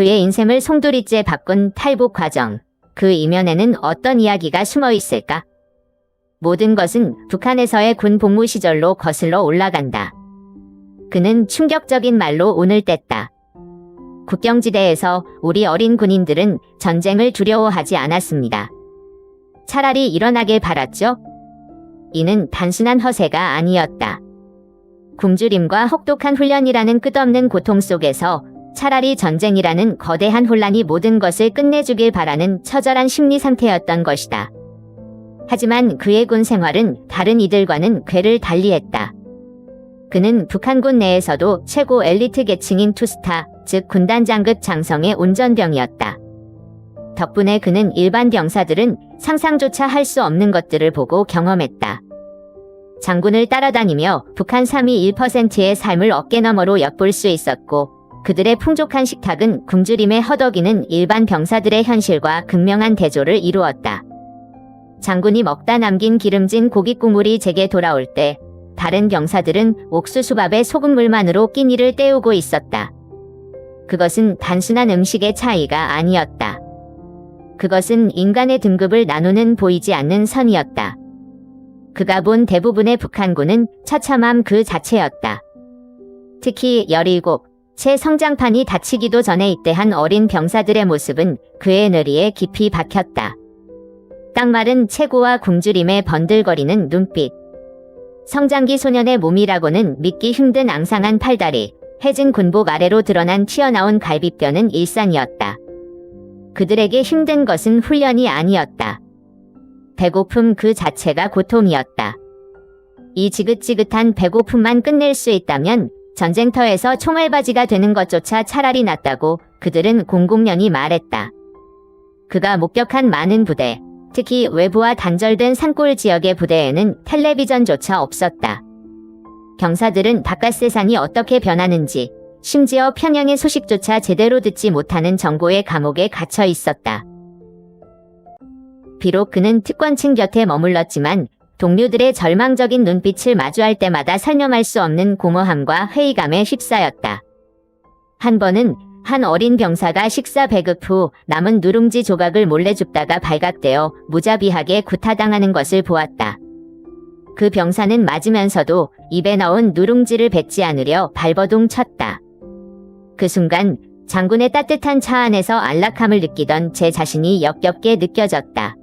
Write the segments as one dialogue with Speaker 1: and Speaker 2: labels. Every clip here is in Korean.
Speaker 1: 그의 인생을 송두리째 바꾼 탈북 과정. 그 이면에는 어떤 이야기가 숨어 있을까? 모든 것은 북한에서의 군 복무 시절로 거슬러 올라간다. 그는 충격적인 말로 운을 뗐다. 국경지대에서 우리 어린 군인들은 전쟁을 두려워하지 않았습니다. 차라리 일어나길 바랐죠? 이는 단순한 허세가 아니었다. 굶주림과 혹독한 훈련이라는 끝없는 고통 속에서 차라리 전쟁이라는 거대한 혼란이 모든 것을 끝내주길 바라는 처절한 심리 상태였던 것이다. 하지만 그의 군 생활은 다른 이들과는 궤를 달리했다. 그는 북한군 내에서도 최고 엘리트 계층인 투스타, 즉 군단장급 장성의 운전병이었다. 덕분에 그는 일반 병사들은 상상조차 할 수 없는 것들을 보고 경험했다. 장군을 따라다니며 북한 3위 1%의 삶을 어깨너머로 엿볼 수 있었고 그들의 풍족한 식탁은 굶주림에 허덕이는 일반 병사들의 현실과 극명한 대조를 이루었다. 장군이 먹다 남긴 기름진 고기 국물이 제게 돌아올 때 다른 병사들은 옥수수밥에 소금물만으로 끼니를 때우고 있었다. 그것은 단순한 음식의 차이가 아니었다. 그것은 인간의 등급을 나누는 보이지 않는 선이었다. 그가 본 대부분의 북한군은 처참함 그 자체였다. 특히 17, 제 성장판이 닫히기도 전에 입대한 어린 병사들의 모습은 그의 뇌리에 깊이 박혔다. 딱 마른 체구와 굶주림에 번들거리는 눈빛. 성장기 소년의 몸이라고는 믿기 힘든 앙상한 팔다리, 해진 군복 아래로 드러난 튀어나온 갈비뼈는 일상이었다. 그들에게 힘든 것은 훈련이 아니었다. 배고픔 그 자체가 고통이었다. 이 지긋지긋한 배고픔만 끝낼 수 있다면 전쟁터에서 총알바지가 되는 것조차 차라리 낫다고 그들은 공공연히 말했다. 그가 목격한 많은 부대, 특히 외부와 단절된 산골 지역의 부대에는 텔레비전조차 없었다. 경사들은 바깥 세상이 어떻게 변하는지, 심지어 평양의 소식조차 제대로 듣지 못하는 정보의 감옥에 갇혀 있었다. 비록 그는 특권층 곁에 머물렀지만 동료들의 절망적인 눈빛을 마주할 때마다 설명할 수 없는 공허함과 회의감에 휩싸였다. 한 번은 한 어린 병사가 식사 배급 후 남은 누룽지 조각을 몰래 줍다가 발각되어 무자비하게 구타당하는 것을 보았다. 그 병사는 맞으면서도 입에 넣은 누룽지를 뱉지 않으려 발버둥 쳤다. 그 순간 장군의 따뜻한 차 안에서 안락함을 느끼던 제 자신이 역겹게 느껴졌다.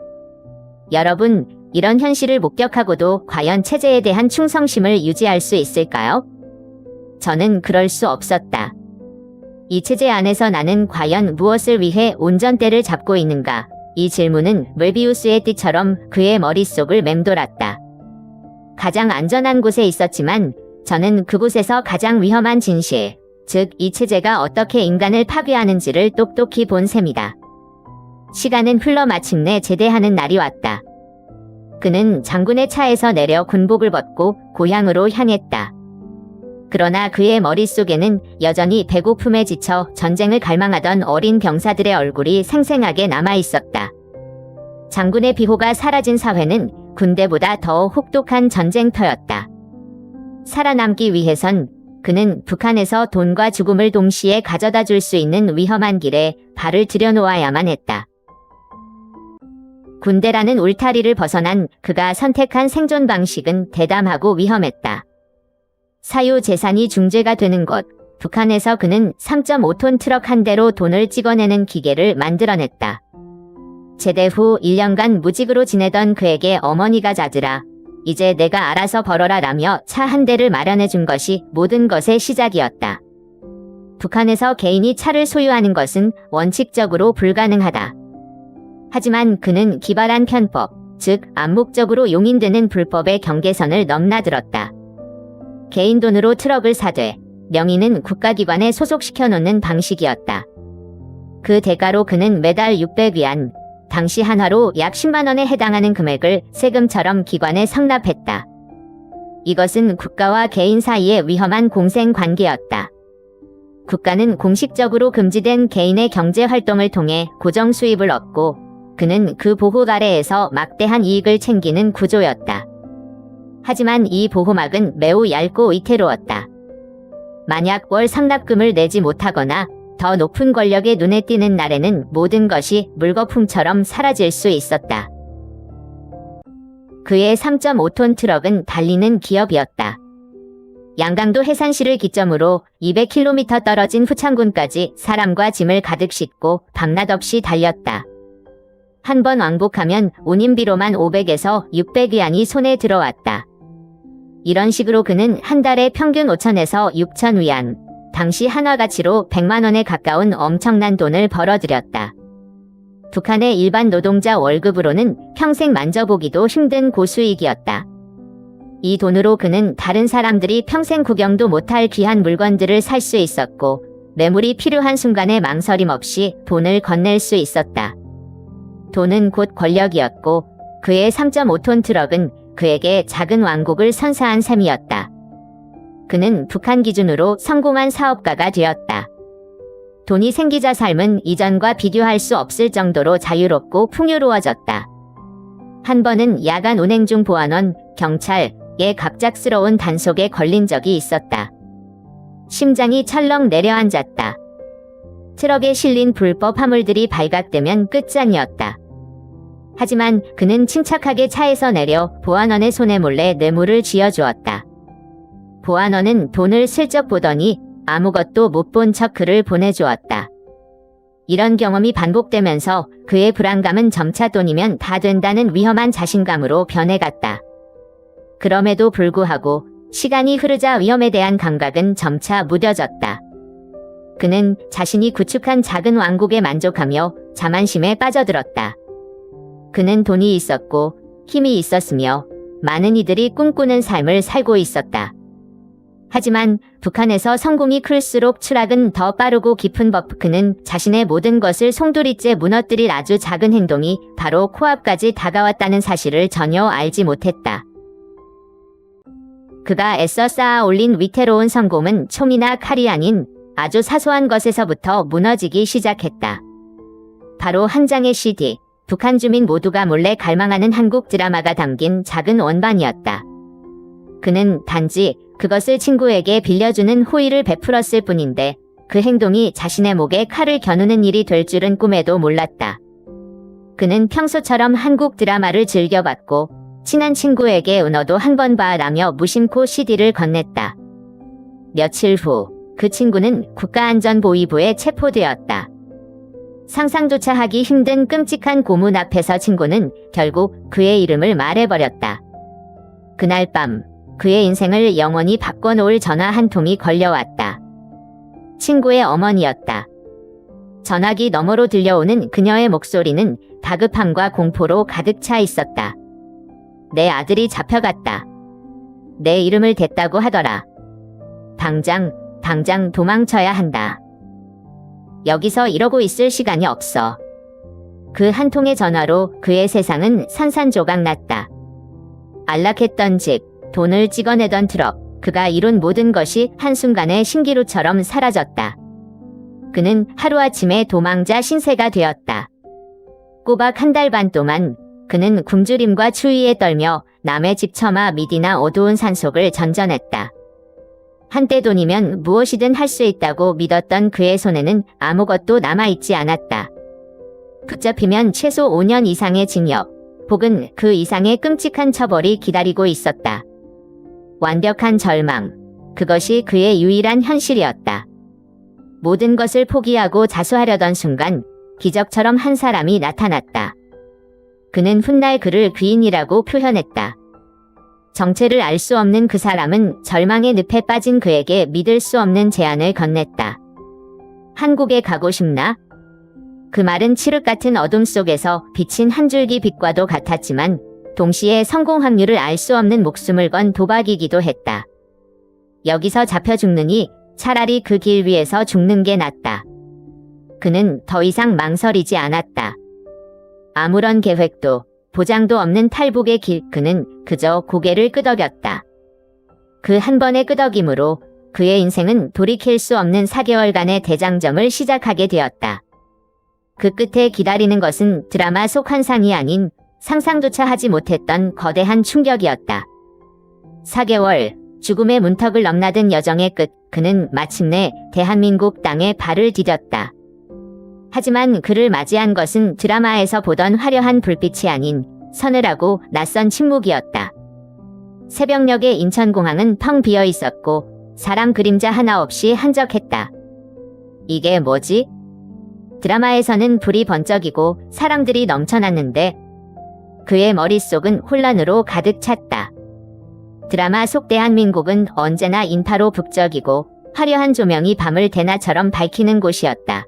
Speaker 1: 여러분, 이런 현실을 목격하고도 과연 체제에 대한 충성심을 유지할 수 있을까요? 저는 그럴 수 없었다. 이 체제 안에서 나는 과연 무엇을 위해 운전대를 잡고 있는가? 이 질문은 멜비우스의 띠처럼 그의 머릿속을 맴돌았다. 가장 안전한 곳에 있었지만 저는 그곳에서 가장 위험한 진실, 즉 이 체제가 어떻게 인간을 파괴하는지를 똑똑히 본 셈이다. 시간은 흘러 마침내 제대하는 날이 왔다. 그는 장군의 차에서 내려 군복을 벗고 고향으로 향했다. 그러나 그의 머릿속에는 여전히 배고픔에 지쳐 전쟁을 갈망하던 어린 병사들의 얼굴이 생생하게 남아 있었다. 장군의 비호가 사라진 사회는 군대보다 더 혹독한 전쟁터였다. 살아남기 위해선 그는 북한에서 돈과 죽음을 동시에 가져다 줄 수 있는 위험한 길에 발을 들여놓아야만 했다. 군대라는 울타리를 벗어난 그가 선택한 생존 방식은 대담하고 위험했다. 사유 재산이 중재가 되는 곳, 북한에서 그는 3.5톤 트럭 한 대로 돈을 찍어내는 기계를 만들어냈다. 제대 후 1년간 무직으로 지내던 그에게 어머니가 잦으라 이제 내가 알아서 벌어라 라며 차 한 대를 마련해 준 것이 모든 것의 시작이었다. 북한에서 개인이 차를 소유하는 것은 원칙적으로 불가능하다. 하지만 그는 기발한 편법, 즉 암묵적으로 용인되는 불법의 경계선을 넘나들었다. 개인 돈으로 트럭을 사되 명의는 국가기관에 소속시켜 놓는 방식이었다. 그 대가로 그는 매달 600위안, 당시 한화로 약 10만 원에 해당하는 금액을 세금처럼 기관에 성납했다. 이것은 국가와 개인 사이의 위험한 공생 관계였다. 국가는 공식적으로 금지된 개인의 경제 활동을 통해 고정 수입을 얻고 그는 그 보호 아래에서 막대한 이익을 챙기는 구조였다. 하지만 이 보호막은 매우 얇고 위태로웠다. 만약 월 상납금을 내지 못하거나 더 높은 권력의 눈에 띄는 날에는 모든 것이 물거품처럼 사라질 수 있었다. 그의 3.5톤 트럭은 달리는 기업이었다. 양강도 해산시를 기점으로 200km 떨어진 후창군까지 사람과 짐을 가득 싣고 밤낮 없이 달렸다. 한 번 왕복하면 운임비로만 500에서 600위안이 손에 들어왔다. 이런 식으로 그는 한 달에 평균 5천에서 6천 위안, 당시 한화 가치로 100만 원에 가까운 엄청난 돈을 벌어들였다. 북한의 일반 노동자 월급으로는 평생 만져보기도 힘든 고수익이었다. 이 돈으로 그는 다른 사람들이 평생 구경도 못할 귀한 물건들을 살 수 있었고, 매물이 필요한 순간에 망설임 없이 돈을 건넬 수 있었다. 돈은 곧 권력이었고, 그의 3.5톤 트럭은 그에게 작은 왕국을 선사한 셈이었다. 그는 북한 기준으로 성공한 사업가가 되었다. 돈이 생기자 삶은 이전과 비교할 수 없을 정도로 자유롭고 풍요로워졌다. 한 번은 야간 운행 중 보안원, 경찰, 의 갑작스러운 단속에 걸린 적이 있었다. 심장이 철렁 내려앉았다. 트럭에 실린 불법 화물들이 발각되면 끝장이었다. 하지만 그는 침착하게 차에서 내려 보안원의 손에 몰래 뇌물을 쥐어주었다. 보안원은 돈을 슬쩍 보더니 아무것도 못 본 척 그를 보내주었다. 이런 경험이 반복되면서 그의 불안감은 점차 돈이면 다 된다는 위험한 자신감으로 변해갔다. 그럼에도 불구하고 시간이 흐르자 위험에 대한 감각은 점차 무뎌졌다. 그는 자신이 구축한 작은 왕국에 만족하며 자만심에 빠져들었다. 그는 돈이 있었고 힘이 있었으며 많은 이들이 꿈꾸는 삶을 살고 있었다. 하지만 북한에서 성공이 클수록 추락은 더 빠르고 깊은 법 그는 자신의 모든 것을 송두리째 무너뜨릴 아주 작은 행동이 바로 코앞까지 다가왔다는 사실을 전혀 알지 못했다. 그가 애써 쌓아 올린 위태로운 성공은 총이나 칼이 아닌 아주 사소한 것에서부터 무너지기 시작했다. 바로 한 장의 CD, 북한 주민 모두가 몰래 갈망하는 한국 드라마가 담긴 작은 원반이었다. 그는 단지 그것을 친구에게 빌려주는 호의를 베풀었을 뿐인데 그 행동이 자신의 목에 칼을 겨누는 일이 될 줄은 꿈에도 몰랐다. 그는 평소처럼 한국 드라마를 즐겨봤고 친한 친구에게 은어도 한 번 봐라며 무심코 CD를 건넸다. 며칠 후 그 친구는 국가안전보위부에 체포되었다. 상상조차 하기 힘든 끔찍한 고문 앞에서 친구는 결국 그의 이름을 말해버렸다. 그날 밤 그의 인생을 영원히 바꿔놓을 전화 한 통이 걸려왔다. 친구의 어머니였다. 전화기 너머로 들려오는 그녀의 목소리는 다급함과 공포로 가득 차 있었다. 내 아들이 잡혀갔다. 내 이름을 댔다고 하더라. 당장, 당장 도망쳐야 한다. 여기서 이러고 있을 시간이 없어. 그 한 통의 전화로 그의 세상은 산산조각 났다. 안락했던 집, 돈을 찍어내던 트럭, 그가 이룬 모든 것이 한순간에 신기루처럼 사라졌다. 그는 하루아침에 도망자 신세가 되었다. 꼬박 한 달 반 동안 그는 굶주림과 추위에 떨며 남의 집 처마 미디나 어두운 산속을 전전했다. 한때 돈이면 무엇이든 할 수 있다고 믿었던 그의 손에는 아무것도 남아있지 않았다. 붙잡히면 최소 5년 이상의 징역, 혹은 그 이상의 끔찍한 처벌이 기다리고 있었다. 완벽한 절망, 그것이 그의 유일한 현실이었다. 모든 것을 포기하고 자수하려던 순간, 기적처럼 한 사람이 나타났다. 그는 훗날 그를 귀인이라고 표현했다. 정체를 알 수 없는 그 사람은 절망의 늪에 빠진 그에게 믿을 수 없는 제안을 건넸다. 한국에 가고 싶나? 그 말은 칠흑 같은 어둠 속에서 비친 한 줄기 빛과도 같았지만 동시에 성공 확률을 알 수 없는 목숨을 건 도박이기도 했다. 여기서 잡혀 죽느니 차라리 그 길 위에서 죽는 게 낫다. 그는 더 이상 망설이지 않았다. 아무런 계획도 보장도 없는 탈북의 길 그는 그저 고개를 끄덕였다. 그 한 번의 끄덕임으로 그의 인생은 돌이킬 수 없는 4개월간의 대장정을 시작하게 되었다. 그 끝에 기다리는 것은 드라마 속 환상이 아닌 상상조차 하지 못했던 거대한 충격이었다. 4개월, 죽음의 문턱을 넘나든 여정의 끝, 그는 마침내 대한민국 땅에 발을 디뎠다. 하지만 그를 맞이한 것은 드라마에서 보던 화려한 불빛이 아닌 서늘하고 낯선 침묵이었다. 새벽녘의 인천공항은 텅 비어 있었고 사람 그림자 하나 없이 한적했다. 이게 뭐지? 드라마에서는 불이 번쩍이고 사람들이 넘쳐났는데 그의 머릿속은 혼란으로 가득 찼다. 드라마 속 대한민국은 언제나 인파로 북적이고 화려한 조명이 밤을 대낮처럼 밝히는 곳이었다.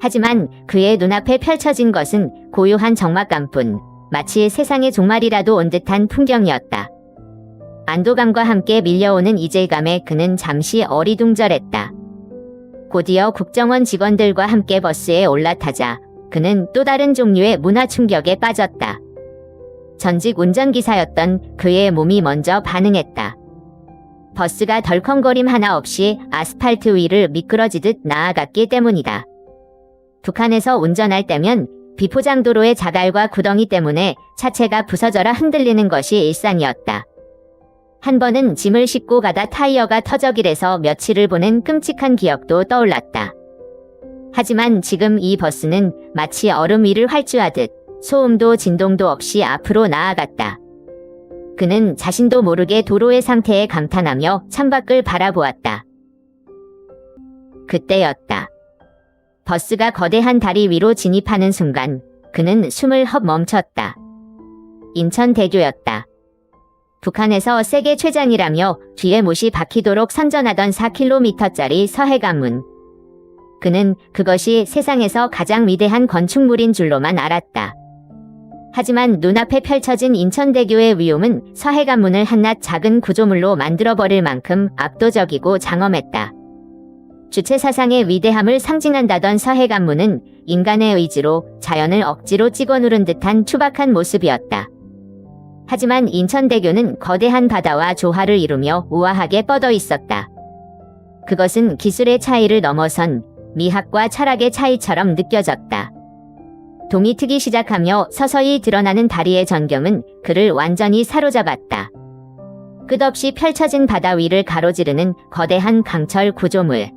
Speaker 1: 하지만 그의 눈앞에 펼쳐진 것은 고요한 적막감뿐 마치 세상의 종말이라도 온 듯한 풍경이었다. 안도감과 함께 밀려오는 이질감에 그는 잠시 어리둥절했다. 곧이어 국정원 직원들과 함께 버스에 올라타자 그는 또 다른 종류의 문화 충격에 빠졌다. 전직 운전기사였던 그의 몸이 먼저 반응했다. 버스가 덜컹거림 하나 없이 아스팔트 위를 미끄러지듯 나아갔기 때문이다. 북한에서 운전할 때면 비포장도로의 자갈과 구덩이 때문에 차체가 부서져라 흔들리는 것이 일상이었다. 한 번은 짐을 싣고 가다 타이어가 터져길에서 며칠을 보낸 끔찍한 기억도 떠올랐다. 하지만 지금 이 버스는 마치 얼음 위를 활주하듯 소음도 진동도 없이 앞으로 나아갔다. 그는 자신도 모르게 도로의 상태에 감탄하며 창밖을 바라보았다. 그때였다. 버스가 거대한 다리 위로 진입하는 순간 그는 숨을 헛 멈췄다. 인천대교였다. 북한에서 세계 최장이라며 뒤에 못이 박히도록 선전하던 4km짜리 서해관문. 그는 그것이 세상에서 가장 위대한 건축물인 줄로만 알았다. 하지만 눈앞에 펼쳐진 인천대교의 위험은 서해관문을 한낱 작은 구조물로 만들어버릴 만큼 압도적이고 장엄했다. 주체 사상의 위대함을 상징한다던 서해관문은 인간의 의지로 자연을 억지로 찍어 누른 듯한 투박한 모습이었다. 하지만 인천대교는 거대한 바다와 조화를 이루며 우아하게 뻗어 있었다. 그것은 기술의 차이를 넘어선 미학과 철학의 차이처럼 느껴졌다. 동이 트기 시작하며 서서히 드러나는 다리의 전경은 그를 완전히 사로잡았다. 끝없이 펼쳐진 바다 위를 가로지르는 거대한 강철 구조물.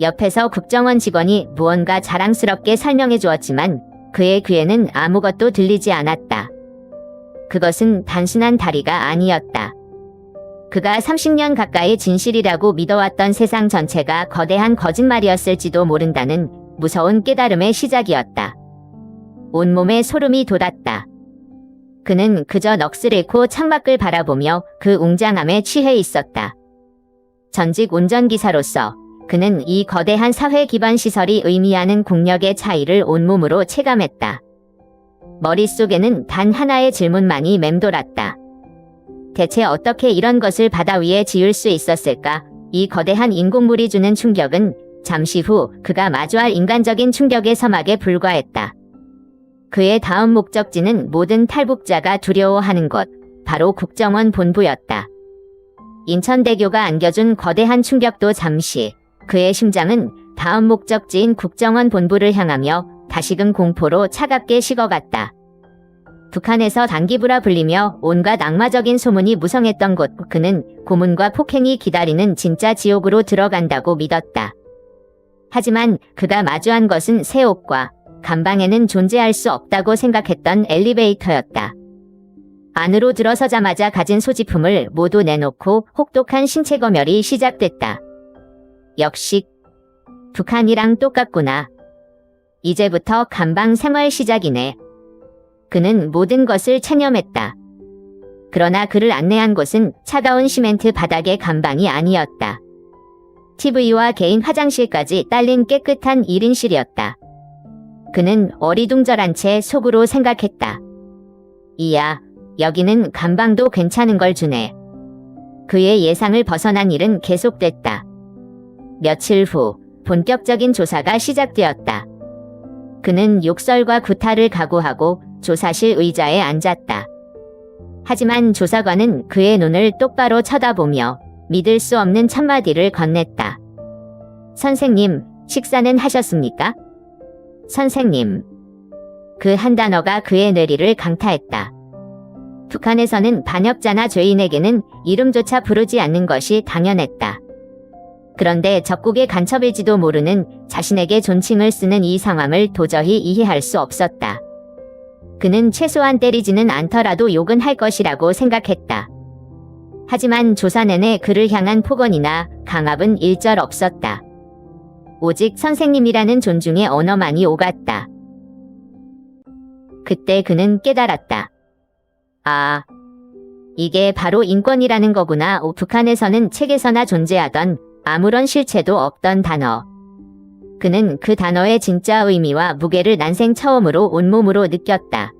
Speaker 1: 옆에서 국정원 직원이 무언가 자랑스럽게 설명해 주었지만 그의 귀에는 아무것도 들리지 않았다. 그것은 단순한 다리가 아니었다. 그가 30년 가까이 진실이라고 믿어왔던 세상 전체가 거대한 거짓말이었을지도 모른다는 무서운 깨달음의 시작이었다. 온몸에 소름이 돋았다. 그는 그저 넋을 잃고 창밖을 바라보며 그 웅장함에 취해 있었다. 전직 운전기사로서 그는 이 거대한 사회 기반 시설이 의미하는 국력의 차이를 온몸으로 체감했다. 머릿속에는 단 하나의 질문만이 맴돌았다. 대체 어떻게 이런 것을 바다 위에 지을 수 있었을까? 이 거대한 인공물이 주는 충격은 잠시 후 그가 마주할 인간적인 충격의 서막에 불과했다. 그의 다음 목적지는 모든 탈북자가 두려워하는 곳, 바로 국정원 본부였다. 인천대교가 안겨준 거대한 충격도 잠시, 그의 심장은 다음 목적지인 국정원 본부를 향하며 다시금 공포로 차갑게 식어갔다. 북한에서 단기부라 불리며 온갖 악마적인 소문이 무성했던 곳 그는 고문과 폭행이 기다리는 진짜 지옥으로 들어간다고 믿었다. 하지만 그가 마주한 것은 새 옷과 간방에는 존재할 수 없다고 생각했던 엘리베이터였다. 안으로 들어서자마자 가진 소지품을 모두 내놓고 혹독한 신체 검열이 시작됐다. 역시 북한이랑 똑같구나. 이제부터 간방 생활 시작이네. 그는 모든 것을 체념했다. 그러나 그를 안내한 곳은 차가운 시멘트 바닥의 간방이 아니었다. TV와 개인 화장실까지 딸린 깨끗한 1인실이었다. 그는 어리둥절한 채 속으로 생각했다. 이야, 여기는 간방도 괜찮은 걸 주네. 그의 예상을 벗어난 일은 계속됐다. 며칠 후 본격적인 조사가 시작되었다. 그는 욕설과 구타를 각오하고 조사실 의자에 앉았다. 하지만 조사관은 그의 눈을 똑바로 쳐다보며 믿을 수 없는 첫마디를 건넸다. 선생님, 식사는 하셨습니까? 선생님. 그 한 단어가 그의 뇌리를 강타했다. 북한에서는 반역자나 죄인에게는 이름조차 부르지 않는 것이 당연했다. 그런데 적국의 간첩일지도 모르는 자신에게 존칭을 쓰는 이 상황을 도저히 이해할 수 없었다. 그는 최소한 때리지는 않더라도 욕은 할 것이라고 생각했다. 하지만 조사 내내 그를 향한 폭언이나 강압은 일절 없었다. 오직 선생님이라는 존중의 언어만이 오갔다. 그때 그는 깨달았다. 아, 이게 바로 인권이라는 거구나. 오, 북한에서는 책에서나 존재하던 아무런 실체도 없던 단어. 그는 그 단어의 진짜 의미와 무게를 난생 처음으로 온몸으로 느꼈다.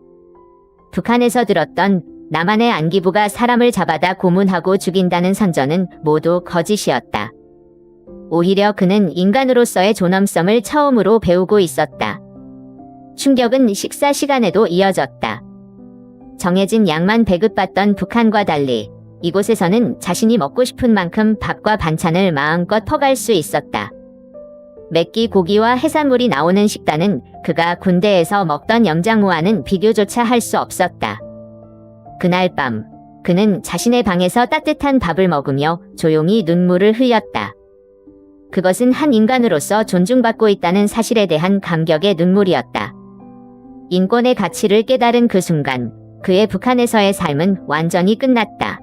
Speaker 1: 북한에서 들었던 남한의 안기부가 사람을 잡아다 고문하고 죽인다는 선전은 모두 거짓이었다. 오히려 그는 인간으로서의 존엄성을 처음으로 배우고 있었다. 충격은 식사 시간에도 이어졌다. 정해진 양만 배급받던 북한과 달리 이곳에서는 자신이 먹고 싶은 만큼 밥과 반찬을 마음껏 퍼갈 수 있었다. 맵기 고기와 해산물이 나오는 식단은 그가 군대에서 먹던 염장무와는 비교조차 할 수 없었다. 그날 밤, 그는 자신의 방에서 따뜻한 밥을 먹으며 조용히 눈물을 흘렸다. 그것은 한 인간으로서 존중받고 있다는 사실에 대한 감격의 눈물이었다. 인권의 가치를 깨달은 그 순간, 그의 북한에서의 삶은 완전히 끝났다.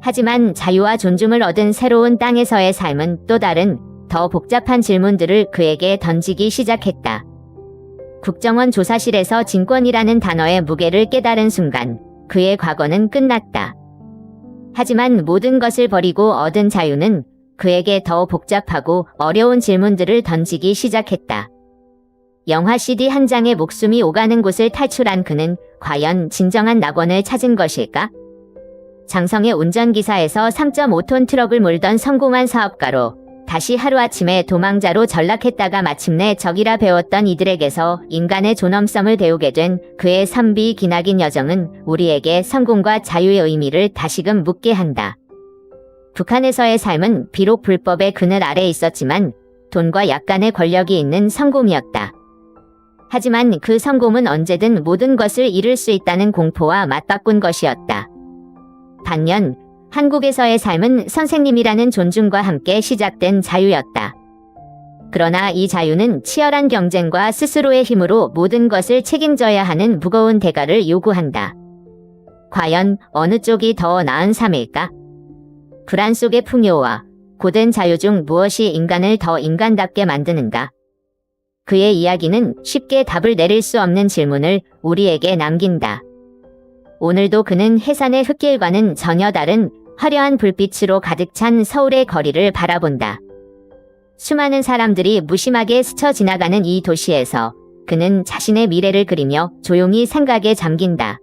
Speaker 1: 하지만 자유와 존중을 얻은 새로운 땅에서의 삶은 또 다른 더 복잡한 질문들을 그에게 던지기 시작했다. 국정원 조사실에서 진권이라는 단어의 무게를 깨달은 순간 그의 과거는 끝났다. 하지만 모든 것을 버리고 얻은 자유는 그에게 더 복잡하고 어려운 질문들을 던지기 시작했다. 영화 CD 한 장에 목숨이 오가는 곳을 탈출한 그는 과연 진정한 낙원을 찾은 것일까? 장성의 운전기사에서 3.5톤 트럭을 몰던 성공한 사업가로 다시 하루아침에 도망자로 전락했다가 마침내 적이라 배웠던 이들에게서 인간의 존엄성을 배우게 된 그의 선비 기나긴 여정은 우리에게 성공과 자유의 의미를 다시금 묻게 한다. 북한에서의 삶은 비록 불법의 그늘 아래 있었지만 돈과 약간의 권력이 있는 성공이었다. 하지만 그 성공은 언제든 모든 것을 잃을 수 있다는 공포와 맞바꾼 것이었다. 반면 한국에서의 삶은 선생님이라는 존중과 함께 시작된 자유였다. 그러나 이 자유는 치열한 경쟁과 스스로의 힘으로 모든 것을 책임져야 하는 무거운 대가를 요구한다. 과연 어느 쪽이 더 나은 삶일까? 불안 속의 풍요와 고된 자유 중 무엇이 인간을 더 인간답게 만드는가? 그의 이야기는 쉽게 답을 내릴 수 없는 질문을 우리에게 남긴다. 오늘도 그는 해산의 흙길과는 전혀 다른 화려한 불빛으로 가득 찬 서울의 거리를 바라본다. 수많은 사람들이 무심하게 스쳐 지나가는 이 도시에서 그는 자신의 미래를 그리며 조용히 생각에 잠긴다.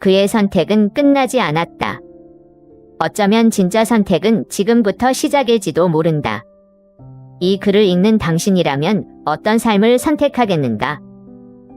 Speaker 1: 그의 선택은 끝나지 않았다. 어쩌면 진짜 선택은 지금부터 시작일지도 모른다. 이 글을 읽는 당신이라면 어떤 삶을 선택하겠는가?